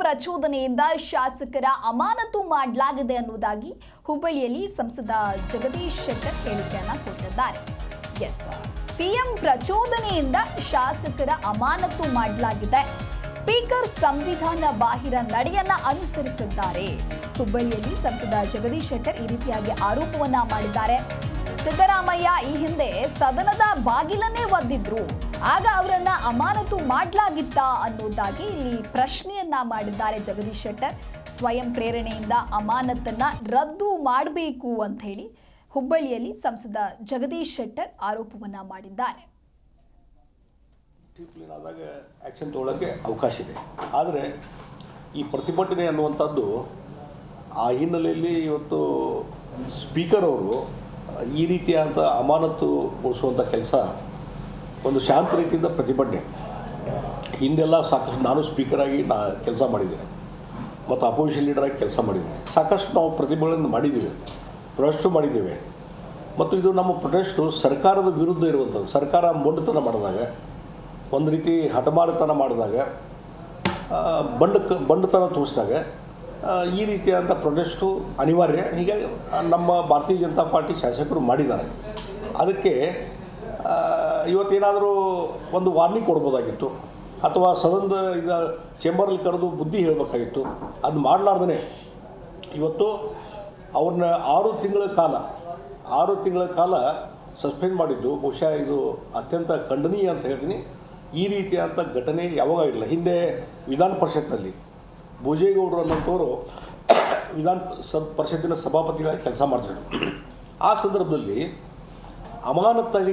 ಪ್ರಚೋದನೆಯಿಂದ ಶಾಸಕರ ಅಮಾನತು ಮಾಡಲಾಗಿದೆ ಅನ್ನುವುದಾಗಿ ಹುಬ್ಬಳ್ಳಿಯಲ್ಲಿ ಸಂಸದ ಜಗದೀಶ್ ಶೆಟ್ಟರ್ ಹೇಳಿಕೆಯನ್ನ ಕೊಟ್ಟಿದ್ದಾರೆ. ಎಸ್, ಸಿಎಂ ಪ್ರಚೋದನೆಯಿಂದ ಶಾಸಕರ ಅಮಾನತು ಮಾಡಲಾಗಿದೆ. ಸ್ಪೀಕರ್ ಸಂವಿಧಾನ ಬಾಹಿರ ನಡೆಯನ್ನ ಅನುಸರಿಸಿದ್ದಾರೆ. ಹುಬ್ಬಳ್ಳಿಯಲ್ಲಿ ಸಂಸದ ಜಗದೀಶ್ ಶೆಟ್ಟರ್ ಈ ರೀತಿಯಾಗಿ ಆರೋಪವನ್ನ ಮಾಡಿದ್ದಾರೆ. ಸಿದ್ದರಾಮಯ್ಯ ಈ ಹಿಂದೆ ಸದನದ ಬಾಗಿಲನ್ನೇ ಒದ್ದಿದ್ರು. ಆಗ ಅವರನ್ನ ಅಮಾನತು ಮಾಡಲಾಗಿತ್ತ ಅನ್ನೋದಾಗಿ ಇಲ್ಲಿ ಪ್ರಶ್ನೆಯನ್ನ ಮಾಡಿದ್ದಾರೆ ಜಗದೀಶ್ ಶೆಟ್ಟರ್. ಸ್ವಯಂ ಪ್ರೇರಣೆಯಿಂದ ಅಮಾನತನ್ನ ರದ್ದು ಮಾಡಬೇಕು ಅಂತ ಹೇಳಿ ಹುಬ್ಬಳ್ಳಿಯಲ್ಲಿ ಸಂಸದ ಜಗದೀಶ್ ಶೆಟ್ಟರ್ ಆರೋಪವನ್ನ ಮಾಡಿದ್ದಾರೆ. ಆದಾಗ ಅವಕಾಶ ಇದೆ. ಆದರೆ ಈ ಪ್ರತಿಭಟನೆ ಅನ್ನುವಂಥದ್ದು ಆ ಹಿನ್ನೆಲೆಯಲ್ಲಿ ಇವತ್ತು ಸ್ಪೀಕರ್ ಅವರು ಈ ರೀತಿಯಾದ ಅಮಾನತುಗೊಳಿಸುವಂಥ ಕೆಲಸ ಒಂದು ಶಾಂತ ರೀತಿಯಿಂದ ಪ್ರತಿಭಟನೆ. ಹಿಂದೆಲ್ಲ ಸಾಕಷ್ಟು ನಾನು ಸ್ಪೀಕರಾಗಿ ನಾ ಕೆಲಸ ಮಾಡಿದ್ದೇನೆ. ಮತ್ತು ಅಪೋಸಿಷನ್ ಲೀಡರಾಗಿ ಕೆಲಸ ಮಾಡಿದ್ದೇನೆ. ಸಾಕಷ್ಟು ನಾವು ಪ್ರತಿಭಟನೆ ಮಾಡಿದ್ದೀವಿ. ಪ್ರೊಟೆಸ್ಟು ಮಾಡಿದ್ದೇವೆ. ಮತ್ತು ಇದು ನಮ್ಮ ಪ್ರೊಟೆಸ್ಟು ಸರ್ಕಾರದ ವಿರುದ್ಧ ಇರುವಂಥದ್ದು. ಸರ್ಕಾರ ಮೊಂಡುತನ ಮಾಡಿದಾಗ, ಒಂದು ರೀತಿ ಹಠಮಾರತನ ಮಾಡಿದಾಗ ಬಂಡ ಬಂಡತನ ತೋರಿಸಿದಾಗ ಈ ರೀತಿಯಾದಂಥ ಪ್ರೊಟೆಸ್ಟು ಅನಿವಾರ್ಯ. ಹೀಗಾಗಿ ನಮ್ಮ ಭಾರತೀಯ ಜನತಾ ಪಾರ್ಟಿ ಶಾಸಕರು ಮಾಡಿದ್ದಾರೆ. ಅದಕ್ಕೆ ಇವತ್ತೇನಾದರೂ ಒಂದು ವಾರ್ನಿಂಗ್ ಕೊಡ್ಬೋದಾಗಿತ್ತು? ಅಥವಾ ಸದನದ ಇದು ಚೇಂಬರಲ್ಲಿ ಕರೆದು ಬುದ್ಧಿ ಹೇಳಬೇಕಾಗಿತ್ತು? ಅದು ಮಾಡಲಾರ್ದೇ ಇವತ್ತು ಅವ್ರನ್ನ ಆರು ತಿಂಗಳ ಕಾಲ, ಆರು ತಿಂಗಳ ಕಾಲ ಸಸ್ಪೆಂಡ್ ಮಾಡಿದ್ದು. ಬಹುಶಃ ಇದು ಅತ್ಯಂತ ಖಂಡನೀಯ ಅಂತ ಹೇಳ್ತೀನಿ. ಈ ರೀತಿಯಾದಂಥ ಘಟನೆ ಯಾವಾಗ ಇಲ್ಲ ಹಿಂದೆ ವಿಧಾನ ಪರಿಷತ್ನಲ್ಲಿ ಭೋಜೇಗೌಡರು ಅನ್ನೋಂಥವರು ವಿಧಾನ ಸ ಪರಿಷತ್ತಿನ ಸಭಾಪತಿಗಳಾಗಿ ಕೆಲಸ ಮಾಡ್ತಿದ್ರು. ಆ ಸಂದರ್ಭದಲ್ಲಿ ಅಮಾನತ್ತಾಗಿ